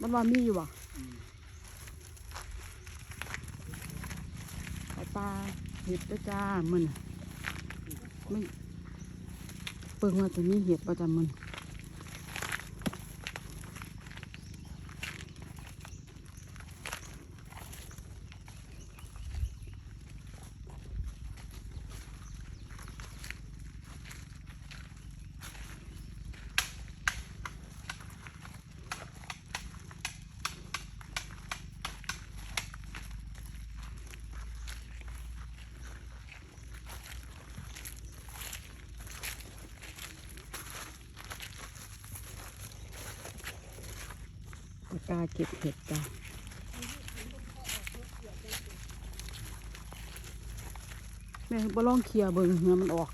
มันว่ามีอยู่บ่เอาปลาเห็ดประจามันไม่เปิงว่าจะมีเห็ดประจามัน ปากกาเก็บเห็ดจ้ะแม่บ่ลองเคลียร์เบิ่งเหือมันออก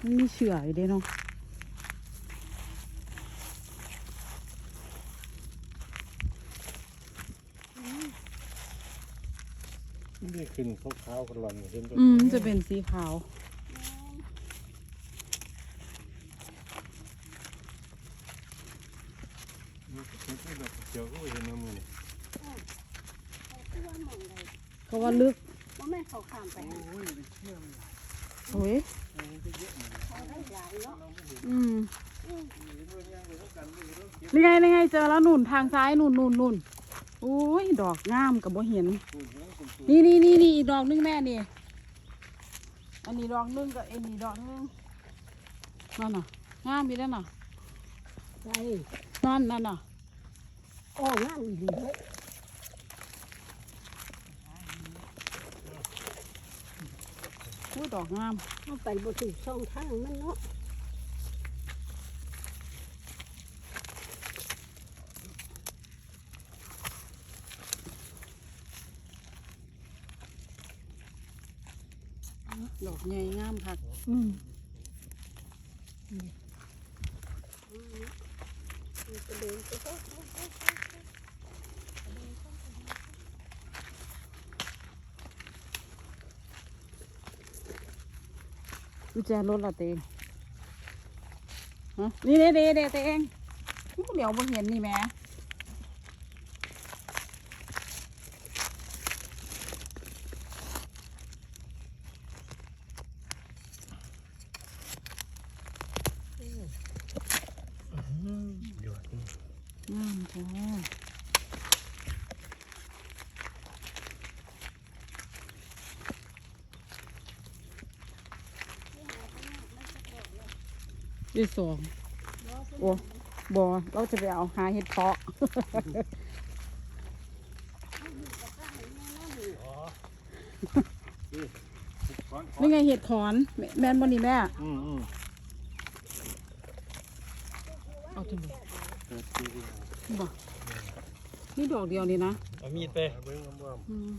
มันมีเฉื่อยเด้เนาะนี่ขึ้นขาวๆกันหล่อนเห็นอืม จะเป็นสีขาว เจียวก็เห็นน้ำมือนี่ เขาว่าลึกว่าแม่เขาข้ามไปโอ้ยไปเชื่อมโอ้ยเขาได้หลายเนาะอืมนี่ไงนี่ไงเจอแล้วหนุนทางซ้ายหนุนหนุนหนุนโอ้ยดอกงามกับบ่เห็น นี่นี่นี่นี่อีกดอกนึงแม่นี่ อันนี้ดอกนึงกับอันนี้ดอกนึงนั่นน่ะงามมีแล้วน่ะใช่นั่นนั่นน่ะโอ้งามดีเลย อุ้ยดอกงามเอาไปบ่ถึงช่องทางมันเนาะดอกใหญ่งามคักอืมกระเด็นไป ก็กุญแจรถละเตงฮะนี่เด้เด้เด้เตงอู้เดี๋ยวบ่เห็นนี่แหม่หยอดนี่งามจ้า ที่สองโอ้บอเราจะไปเอาหาเห็ดเพาะนี่ไงเห็ดขอน แม่แมนบนนี่แม่อืมอืมเอาถึงเกิดปีเดียวบ่นี่ดอกเดียวนี่นะเอามีดไปเบิ้งอ้อม อืม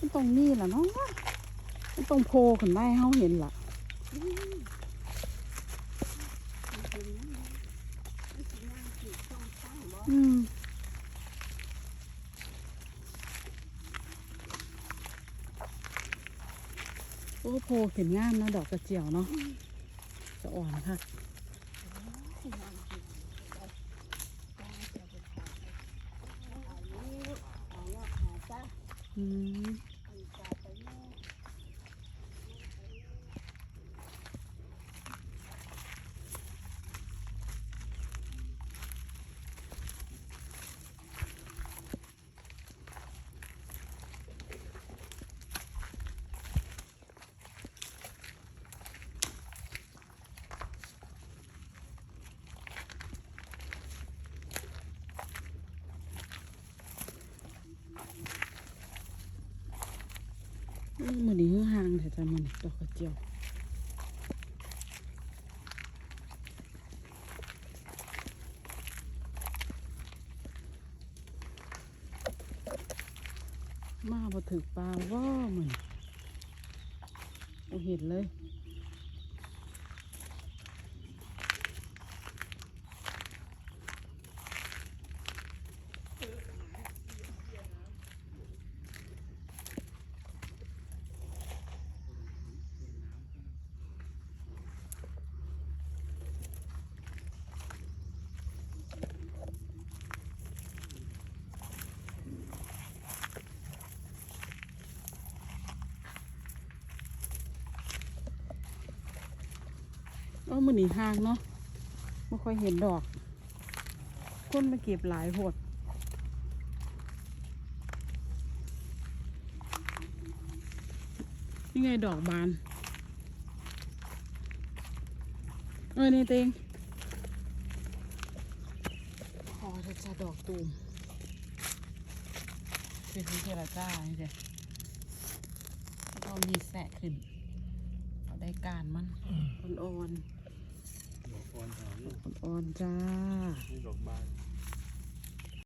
มัน ตรงนี้แหละเนาะมันตรงโพขึ้นได้เขาเห็นล่ะอืมโอ้โพขึ้นงามนะดอกกระเจียวเนาะจะอ่อนค่ะอืม มือนี้หื้อห่างแต่จะมันดอกกระเจียวมาบ่ถึกปลาว่าเหมือนโอเห็นเลย ว่ามือหนีห่างเนาะไม่ค่อยเห็นดอกคนมาเก็บหลายโหดนี่ไงดอกบาน เออนี่เต็งพอจะจะดอกตูมเป็นที่เจรจาเดี๋ยวแล้วก็มีแสะขึ้น เอาได้การมันอ่อนดอกอ่อนหอมๆ อ่อนๆจ้า นี่ดอกบาน